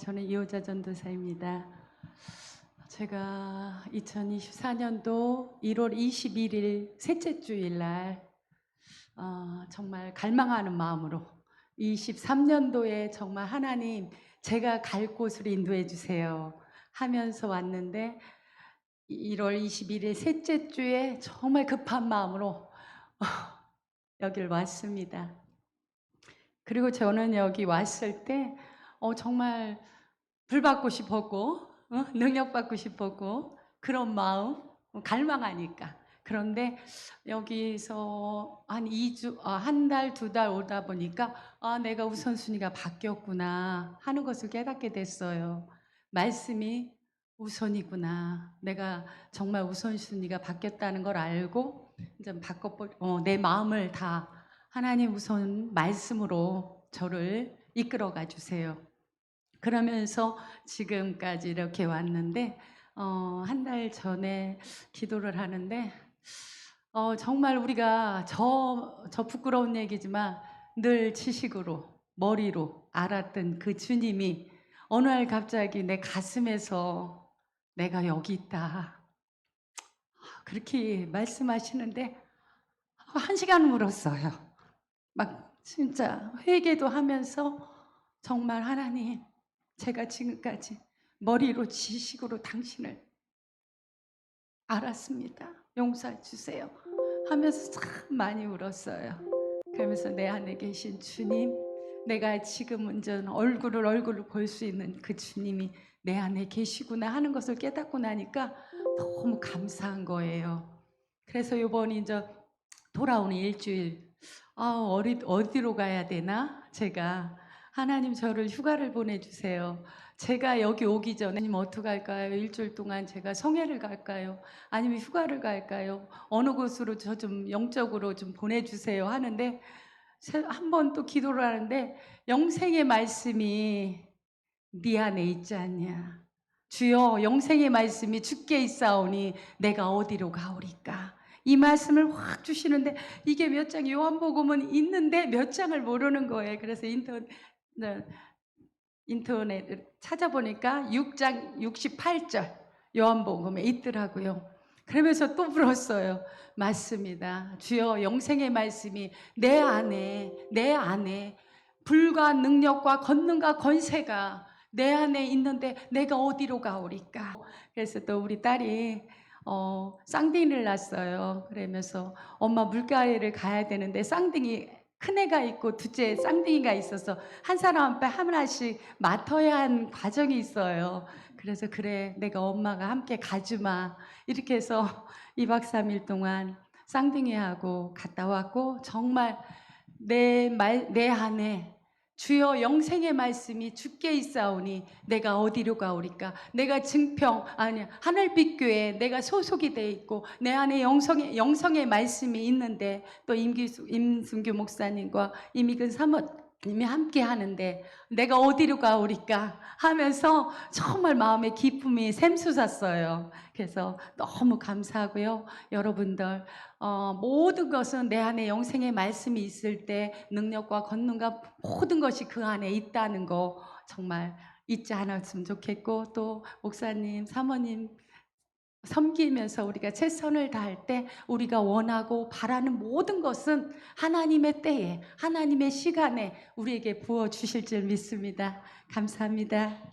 저는 이호자 전도사입니다. 제가 2024년도 1월 21일 셋째 주일날 어, 정말 갈망하는 마음으로 23년도에 정말 하나님 제가 갈 곳으로 인도해 주세요 하면서 왔는데 1월 21일 셋째 주에 정말 급한 마음으로 여길 왔습니다. 그리고 저는 여기 왔을 때 어, 정말 불 받고 싶었고 어, 능력 받고 싶었고 그런 마음 어, 갈망하니까 그런데 여기서 한 2주 아, 한달 두 달 오다 보니까 아 내가 우선순위가 바뀌었구나 하는 것을 깨닫게 됐어요. 말씀이 우선이구나. 내가 정말 우선순위가 바뀌었다는 걸 알고 이제 바꿔 어, 내 마음을 다 하나님 우선 말씀으로 저를 이끌어가 주세요. 그러면서 지금까지 이렇게 왔는데 어, 한 달 전에 기도를 하는데 어, 정말 우리가 저, 저 부끄러운 얘기지만 늘 지식으로 머리로 알았던 그 주님이 어느 날 갑자기 내 가슴에서 내가 여기 있다. 그렇게 말씀하시는데 한 시간 울었어요. 막 진짜 회개도 하면서 정말 하나님 제가 지금까지 머리로 지식으로 당신을 알았습니다. 용서해 주세요. 하면서 참 많이 울었어요. 그러면서 내 안에 계신 주님, 내가 지금 이제 얼굴을 얼굴을 볼 수 있는 그 주님이 내 안에 계시구나 하는 것을 깨닫고 나니까 너무 감사한 거예요. 그래서 이번 이제 돌아오는 일주일 아 어디 어디로 가야 되나 제가 하나님 저를 휴가를 보내주세요. 제가 여기 오기 전에 님 어떡할까요? 일주일 동안 제가 성회를 갈까요? 아니면 휴가를 갈까요? 어느 곳으로 저 좀 영적으로 좀 보내주세요 하는데 한 번 또 기도를 하는데 영생의 말씀이 네 안에 있지 않냐? 주여 영생의 말씀이 주께 있사오니 내가 어디로 가오리까? 이 말씀을 확 주시는데 이게 몇 장 요한복음은 있는데 몇 장을 모르는 거예요. 그래서 인터넷 네, 인터넷 찾아보니까 6장 68절 요한복음에 있더라고요. 그러면서 또 불었어요. 맞습니다. 주여 영생의 말씀이 내 안에 내 안에 불과 능력과 권능과 권세가 내 안에 있는데 내가 어디로 가오리까? 그래서 또 우리 딸이 어, 쌍둥이를 낳았어요. 그러면서 엄마 물가에를 가야 되는데 쌍둥이 큰 애가 있고 둘째 쌍둥이가 있어서 한 사람 앞에 하나씩 맡아야 한 과정이 있어요. 그래서 그래 내가 엄마가 함께 가주마 이렇게 해서 2박 3일 동안 쌍둥이하고 갔다 왔고 정말 내 말 내 안에 주여 영생의 말씀이 주께 있사오니 내가 어디로 가오리까? 내가 증평 아니 하늘빛 교회에 내가 소속이 돼 있고 내 안에 영성의 영성의 말씀이 있는데 또 임기수 임순규 목사님과 이미근 사모 님이 함께 하는데 내가 어디로 가오리까 하면서 정말 마음의 기쁨이 샘솟았어요. 그래서 너무 감사하고요. 여러분들 어, 모든 것은 내 안에 영생의 말씀이 있을 때 능력과 권능과 모든 것이 그 안에 있다는 거 정말 잊지 않았으면 좋겠고 또 목사님, 사모님 섬기면서 우리가 최선을 다할 때 우리가 원하고 바라는 모든 것은 하나님의 때에 하나님의 시간에 우리에게 부어 주실 줄 믿습니다. 감사합니다.